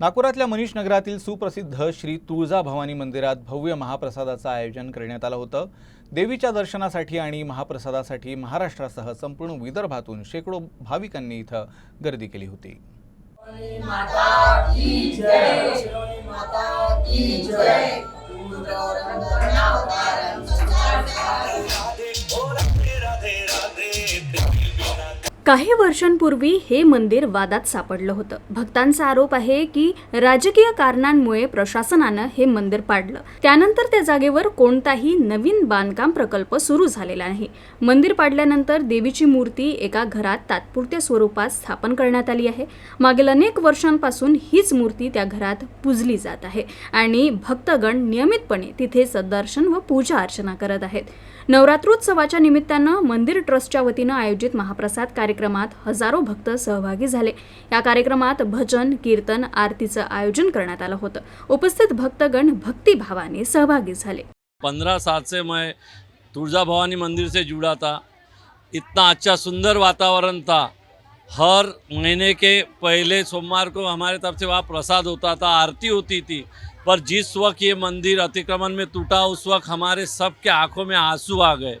नागपुरातल्या मनीष नगरातील सुप्रसिद्ध श्री तुळजा भवानी मंदिरात भव्य महाप्रसादाचं आयोजन करण्यात आलं होतं. देवीच्या दर्शनासाठी आणि महाप्रसादासाठी महाराष्ट्रासह संपूर्ण विदर्भातून शेकडो भाविकांनी इथं गर्दी केली होती. काही वर्षांपूर्वी हे मंदिर वादात सापडलं होतं. भक्तांचा आरोप आहे की राजकीय कारणांमुळे प्रशासनानं हे मंदिर पाडलं. त्यानंतर त्या जागेवर कोणताही नवीन बांधकाम प्रकल्प सुरू झालेला नाही. मंदिर पाडल्यानंतर देवीची मूर्ती एका घरात तात्पुरत्या स्वरूपात स्थापन करण्यात आली आहे. मागील अनेक वर्षांपासून हीच मूर्ती त्या घरात पूजली जात आहे आणि भक्तगण नियमितपणे तिथे सदर्शन व पूजा अर्चना करत आहेत. नवरात्रोत्सवाच्या निमित्तानं मंदिर ट्रस्टच्या वतीनं आयोजित महाप्रसाद कार्यक्रम कार्यक्रमात हजारो भक्त सहभागी झाले. या कार्यक्रमात भजन कीर्तन आरतीचं आयोजन करण्यात आलं होतं. उपस्थित भक्तगण भक्तिभावाने सहभागी झाले. पंद्रह साल से मैं तुलजा भवानी मंदिर से जुड़ा था. इतना अच्छा सुंदर वातावरण था. हर महीने के पहले सोमवार को हमारे तरफ से वहाँ प्रसाद होता था आरती होती थी. पर जिस वक्त ये मंदिर अतिक्रमण में टूटा उस वक्त हमारे सबके आंखों में आंसू आ गए।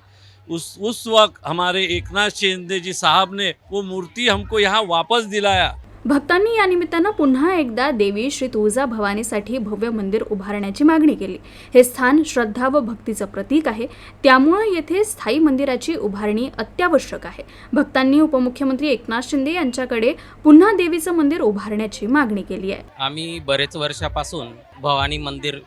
उस उस वक्त हमारे एकनाथ शिंदे जी साहब ने वो मूर्ति हमको यहाँ वापस दिलाया। भक्तांनी या निमित्तानं पुन्हा एकदा देवी श्री तुळजा भवानीसाठी भव्य मंदिर उभारण्याची मागणी केली. हे स्थान श्रद्धा व भक्तीचं प्रतीक आहे. त्यामुळं येथे स्थायी मंदिराची उभारणी अत्यावश्यक आहे. भक्तांनी उपमुख्यमंत्री एकनाथ शिंदे यांच्याकडे पुन्हा देवीचं मंदिर उभारण्याची मागणी केली आहे. आम्ही बरेच वर्षापासून भवानी मंदिर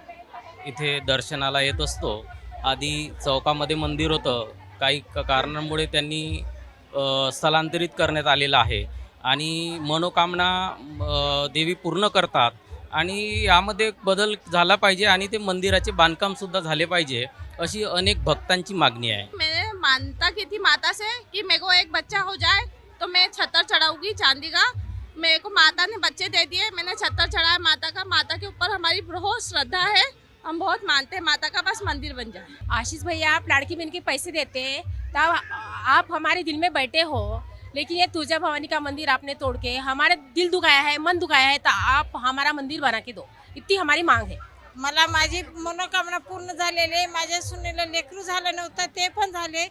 इथे दर्शनाला येत असतो. आधी चौकामध्ये मंदिर होतं. काही क कारणांमुळे त्यांनी स्थलांतरित करण्यात आलेलं आहे. आणि मनोकामना देवी पूर्ण करतात. आणि यामध्ये बदल झाला पाहिजे आणि ते मंदिराचे बांधकामसुद्धा झाले पाहिजे अशी अनेक भक्तांची मागणी आहे. मैंने मानता की थी माता से कि मेरे को एक बच्चा हो जाए तो मैं छत्तर चढ़ाऊंगी चांदी का। मेरे को माता ने बच्चे दे दिए मैंने छत्तर चढ़ाया माता का। माता के ऊपर हमारी बहुत श्रद्धा है। हम बहुत मानते हैं माता का बस मंदिर बन जाए। आशीष भैया आप लाड़की बहन के पैसे देते हैं तब आप हमारे दिल में बैठे हो लेकिन ये तुलजा भवानी का मंदिर आपने तोड़ के हमारे दिल दुखाया है मन दुखाया है तो आप हमारा मंदिर बना के दो। इतनी हमारी मांग है। मला माझी मनोकामना पूर्ण झालेली आहे माझ्या सुनेला लेकरू झालं नव्हतं ते पण झाले.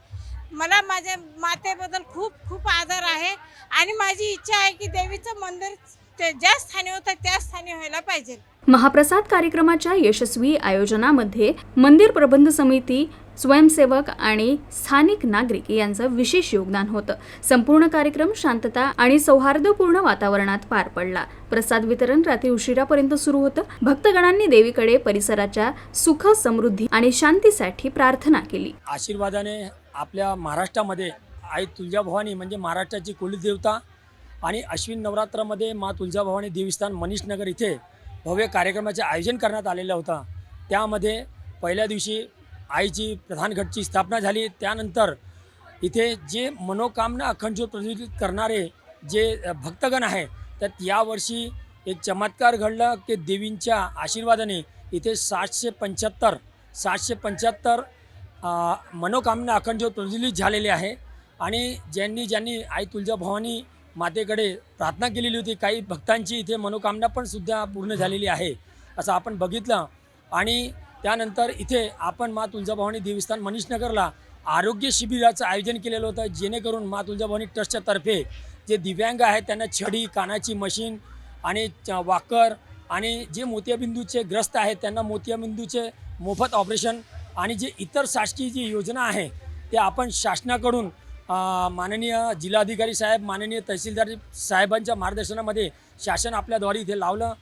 मला माझ्या मातेबद्दल खूप खूप आदर आहे. आणि माझी इच्छा आहे की देवीचं मंदिर ज्या स्थानी होतं त्या स्थानी व्हायला पाहिजे. महाप्रसाद कार्यक्रमाच्या यशस्वी आयोजनामध्ये मंदिर प्रबंध समिती स्वयंसेवक आणि स्थानिक नागरिक यांचं विशेष योगदान होतं. संपूर्ण कार्यक्रम शांतता आणि सौहार्दपूर्ण वातावरणात पार पडला. प्रसाद वितरण रात्री उशिरापर्यंत सुरू होतं. भक्तगणांनी देवीकडे परिसराच्या सुख समृद्धी आणि शांतीसाठी प्रार्थना केली. आशीर्वादाने आपल्या महाराष्ट्रामध्ये आई तुळजाभवानी म्हणजे महाराष्ट्राची कुलदेवता आणि अश्विन नवरात्रामध्ये मा तुळजाभवानी देवस्थान मनीषनगर इथे भव्य कार्यक्रमाचे आयोजन करण्यात आलेलं होतं. त्यामध्ये पहिल्या दिवशी आईची प्रधानगटची स्थापना झाली. त्यानंतर इथे जे मनोकामना अखंड प्रज्वलित करणारे जे भक्तगण आहे त्यात यावर्षी एक चमत्कार घडला की देवींच्या आशीर्वादाने इथे सातशे पंच्याहत्तर सातशे पंच्याहत्तर मनोकामना अखंड प्रज्वलित झालेली आहे. आणि ज्यांनी ज्यांनी आई तुळजाभवानी मातेकडे प्रार्थना केलेली होती. काही भक्तांची इथे मनोकामना पण सुद्धा पूर्ण झालेली आहे असं आपण बघितलं. आणि त्यानंतर इथे आपण मा तुळजाभवानी देवस्थान मनीषनगरला आरोग्य शिबिराचं आयोजन केलेलं होतं जेणेकरून मा तुळजाभवानी ट्रस्टच्या तर्फे जे दिव्यांग आहेत त्यांना छडी कानाची मशीन आणि च- वाकर आणि जे मोतियाबिंदूचे ग्रस्त आहेत त्यांना मोतियाबिंदूचे मोफत ऑपरेशन आणि जे इतर शासकीय जी योजना आहे ते आपण शासनाकडून माननीय जिल्हाधिकारी साहेब माननीय तहसीलदार साहेबांच्या मार्गदर्शनामध्ये शासन आपल्याद्वारे इथे लावलं.